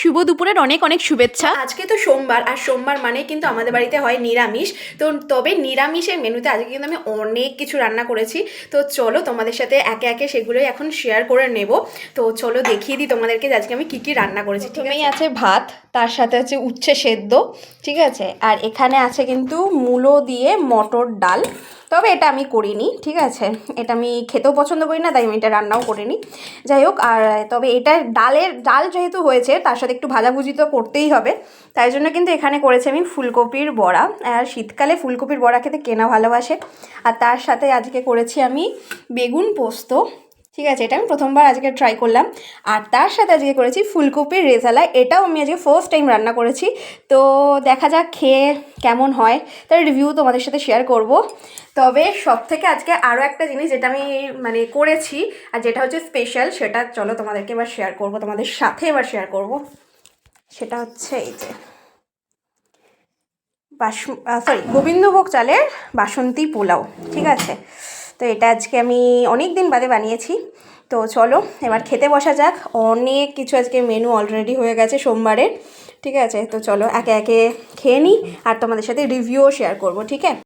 শুভ দুপুরের অনেক অনেক শুভেচ্ছা। আজকে তো সোমবার আর সোমবার মানে কিন্তু আমাদের বাড়িতে হয় নিরামিষ। তো তবে নিরামিষের মেনুতে আজকে কিন্তু আমি অনেক কিছু রান্না করেছি। তো চলো তোমাদের সাথে একে একে সেগুলোই এখন শেয়ার করে নেব। তো চলো দেখিয়ে দিই তোমাদেরকে আজকে আমি কি কি রান্না করেছি ঠিক আছে? আছে ভাত তার সাথে হচ্ছে উচ্ছে সেদ্ধ, ঠিক আছে? আর এখানে আছে কিন্তু মূলো দিয়ে মটর ডাল। তবে এটা আমি করিনি, ঠিক আছে? এটা আমি খেতেও পছন্দ করি না, তাই আমি এটা রান্নাও করিনি। যাই হোক, আর তবে এটা ডালের, ডাল যেহেতু হয়েছে, তার সাথে একটু ভাজাভুজি তো করতেই হবে। তাই জন্য কিন্তু এখানে করেছি আমি ফুলকপির বড়া। আর শীতকালে ফুলকপির বড়া খেতে কেনা ভালোবাসে। আর তার সাথে আজকে করেছি আমি বেগুন পোস্ত। ঠিক আছে, এটা আমি প্রথমবার আজকে ট্রাই করলাম। আর তার সাথে আজকে করেছি ফুলকপির রেজালা, এটাও আমি আজকে ফার্স্ট টাইম রান্না করেছি। তো দেখা যাক খেয়ে কেমন হয়। তার রিভিউ তোমাদের সাথে শেয়ার করব। তবে সব থেকে আজকে আরও একটা জিনিস যেটা আমি মানে করেছি, আর যেটা হচ্ছে স্পেশাল সেটা চলো তোমাদেরকে এবার শেয়ার করব, তোমাদের সাথে এবার শেয়ার করব। সেটা হচ্ছে এই যে বাস সরি গোবিন্দভোগ চালের বাসন্তী পোলাও, ঠিক আছে? তো এটা আজকে আমি অনেক দিন বাদে বানিয়েছি। তো চলো, এবার খেতে বসা যাক। অনেক কিছু আজকে মেনু অলরেডি হয়ে গেছে সোমবারের ঠিক আছে? তো চলো, একে একে খেয়ে নিই আর তোমাদের সাথে রিভিউও শেয়ার করব, ঠিক আছে?